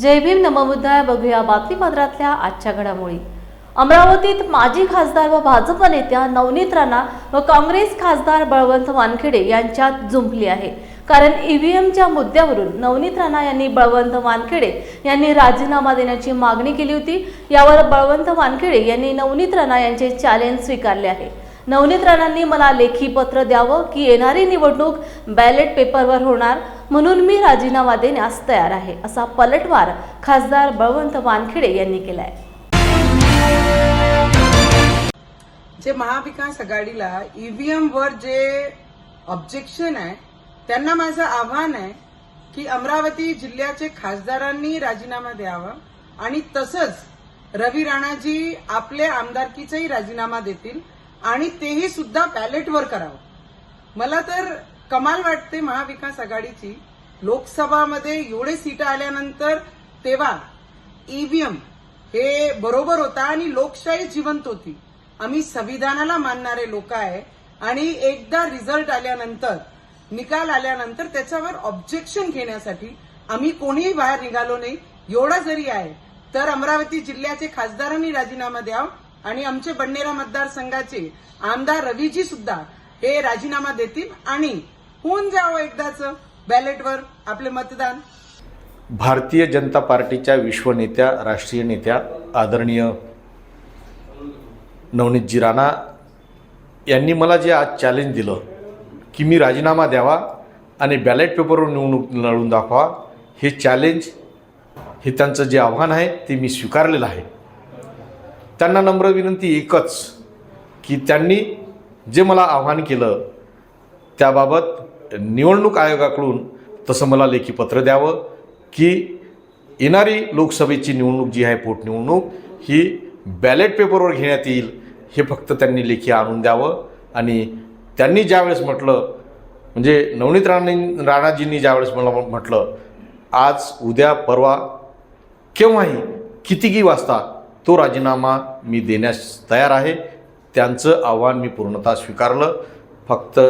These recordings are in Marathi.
जय भीम नमबुद्धाय. बघूया बातमीपत्रातल्या आजच्या घडामोडी. अमरावतीत माजी खासदार व भाजप नेत्या नवनीत राणा व काँग्रेस खासदार बळवंत वानखेडे यांच्यात जुंपली आहे. कारण ईव्हीएमच्या मुद्द्यावरून नवनीत राणा यांनी बळवंत वानखेडे यांनी राजीनामा देण्याची मागणी केली होती. यावर बळवंत वानखेडे यांनी नवनीत राणा यांचे चॅलेंज स्वीकारले आहे. नवनीत राणांनी मला लेखी पत्र द्यावं की येणारी निवडणूक बॅलेट पेपरवर होणार? म्हणून मी राजीनामा देण्यास तयार आहे असा पलटवार खासदार बळवंत वानखेडे यांनी केलाय. जे महाविकास आघाडीला ईव्हीएम वर जे ऑब्जेक्शन आहे त्यांना माझं आव्हान आहे की अमरावती जिल्ह्याचे खासदारांनी राजीनामा द्यावा आणि तसंच रवी राणाजी आपले आमदारकीचाही राजीनामा देतील आणि तेही सुद्धा बॅलेटवर करावं. मला तर कमाल वाटते महाविकास आघाडीची. लोकसभामध्ये एवढे सीट आल्यानंतर तेव्हा ईव्हीएम हे बरोबर होता आणि लोकशाही जिवंत होती. आम्ही संविधानाला मानणारे लोक आहे आणि एकदा रिझल्ट आल्यानंतर निकाल आल्यानंतर त्याच्यावर ऑब्जेक्शन घेण्यासाठी आम्ही कोणीही बाहेर निघालो नाही. एवढा जरी आहे तर अमरावती जिल्ह्याचे खासदारांनी राजीनामा द्यावा आणि आमचे बंडेरा मतदारसंघाचे आमदार रवीजी सुद्धा हे राजीनामा देतील आणि होऊन जावं एकदाच बॅलेटवर आपले मतदान. भारतीय जनता पार्टीच्या विश्वनेत्या राष्ट्रीय नेत्या आदरणीय नवनीतजी राणा यांनी मला जे आज चॅलेंज दिलं की मी राजीनामा द्यावा आणि बॅलेट पेपरवर निवडणूक लढून दाखवा हे चॅलेंज हे त्यांचं जे आव्हान आहे ते मी स्वीकारलेलं आहे. त्यांना नम्र विनंती एकच की त्यांनी जे मला आव्हान केलं त्याबाबत निवडणूक आयोगाकडून तसं मला लेखी पत्र द्यावं की येणारी लोकसभेची निवडणूक जी आहे पोटनिवडणूक ही बॅलेट पेपरवर घेण्यात येईल हे फक्त त्यांनी लेखी आणून द्यावं. आणि त्यांनी ज्यावेळेस म्हटलं म्हणजे नवनीत राणे राणाजींनी ज्यावेळेस मला म्हटलं आज उद्या परवा केव्हाही कितीही वाजता तो राजीनामा मी देण्यास तयार आहे. त्यांचं आव्हान मी पूर्णतः स्वीकारलं. फक्त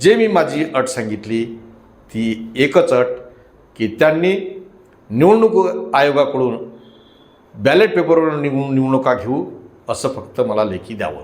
जे मी माझी अट सांगितली ती एकच अट की त्यांनी निवडणूक आयोगाकडून बॅलेट पेपरवर निवड निवडणुका घेऊ असं फक्त मला लेखी द्यावं.